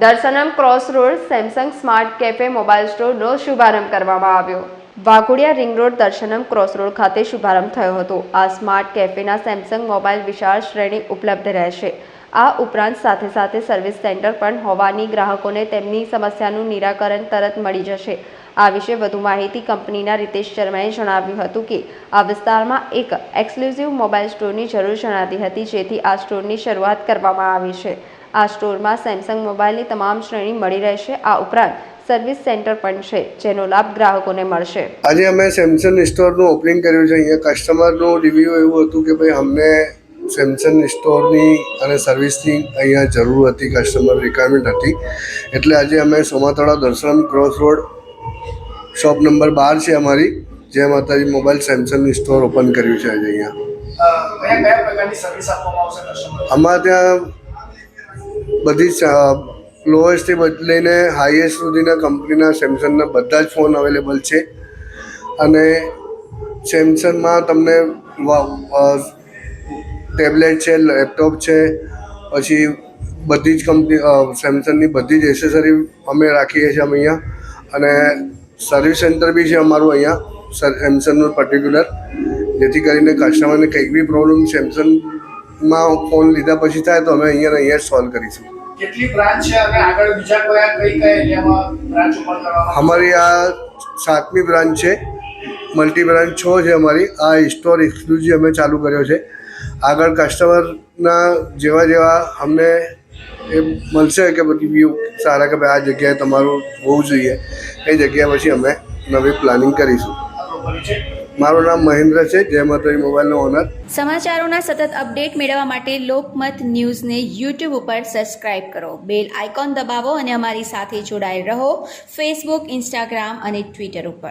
Darshanam cross road Samsung smart cafe mobile સ્ટોરનો શુભારંભ કરવામાં આવ્યો. Waghodia ring road Darshanam cross road ખાતે શુભારંભ થયો હતો. આ સ્માર્ટ કેફેના સેમસંગ મોબાઈલ વિશાળ શ્રેણી ઉપલબ્ધ રહેશે. આ ઉપરાંત સાથે સાથે સર્વિસ સેન્ટર પણ હોવાની ગ્રાહકોને તેમની સમસ્યાનું નિરાકરણ તરત મળી જશે. આ વિશે વધુ માહિતી કંપનીના રીતેશ શર્માએ જણાવ્યું હતું કે, આ વિસ્તારમાં એક એક્સક્લુઝિવ મોબાઈલ સ્ટોરની જરૂર જણાતી હતી, જેથી આ સ્ટોરની શરૂઆત કરવામાં આવી છે. આ સ્ટોરમાં સેમસંગ મોબાઈલની તમામ શ્રેણી મળી રહેશે. આ ઉપરાંત સર્વિસ સેન્ટર પણ છે જેનો લાભ ગ્રાહકોને મળશે. આજે અમે સેમસંગ સ્ટોરનું ઓપનિંગ કર્યું છે. અહીંયા કસ્ટમરનું રિવ્યૂ એવું હતું કે ભાઈ અમને સેમસંગ સ્ટોરની અને સર્વિસની અહીંયા જરૂર હતી કસ્ટમર રિક્વાયરમેન્ટ હતી. એટલે આજે અમે Somatala Darshan cross road shop number બાર છે અમારી જે માતાજી મોબાઈલ સેમસંગની સ્ટોર ઓપન કર્યું છે આજે અહીંયા. અમારે કયા બધી જ લોએસ્ટથી લઈને હાઈએસ્ટ સુધીના કંપનીના સેમસંગના બધા જ ફોન અવેલેબલ છે. અને સેમસંગમાં તમને ટેબલેટ છે લેપટોપ છે, પછી બધી જ કંપની સેમસંગની બધી જ એસેસરી અમે રાખીએ છીએ અમે અહીંયા. અને સર્વિસ સેન્ટર બી છે અમારું અહીંયા સેમસંગનું પર્ટિક્યુલર જેથી કરીને કસ્ટમરને કંઈક બી પ્રોબ્લેમ સેમસંગમાં ફોન લીધા પછી થાય તો અમે અહીંયા અહીંયા સોલ્વ કરીશું. કેટલી બ્રાન્ચ છે અને આગળ બીજા કયા કઈ કયા એરિયામાં બ્રાન્ચ ઓપન કરવામાં અમારી આ સાતમી બ્રાન્ચ છે. મલ્ટી બ્રાન્ચ છ છે અમારી. આ સ્ટોર એક્સક્લુઝિવ અમે ચાલુ કર્યો છે. આગળ કસ્ટમરના જેવા જેવા અમને એ મળશે કે બધી વ્યૂ સારા કે ભાઈ આ જગ્યાએ તમારું હોવું જોઈએ. એ જગ્યા પછી અમે નવી પ્લાનિંગ કરીશું. મારું નામ મહેન્દ્ર છે, જય માતાજી, મોબાઈલનો ઓનર. સમાચારોના સતત અપડેટ મેળવવા માટે લોકમત ન્યૂઝને યુટ્યુબ ઉપર સબસ્ક્રાઇબ કરો. બેલ આઇકોન દબાવો અને અમારી સાથે જોડાયેલ રહો. ફેસબુક ઇન્સ્ટાગ્રામ અને ટ્વિટર ઉપર.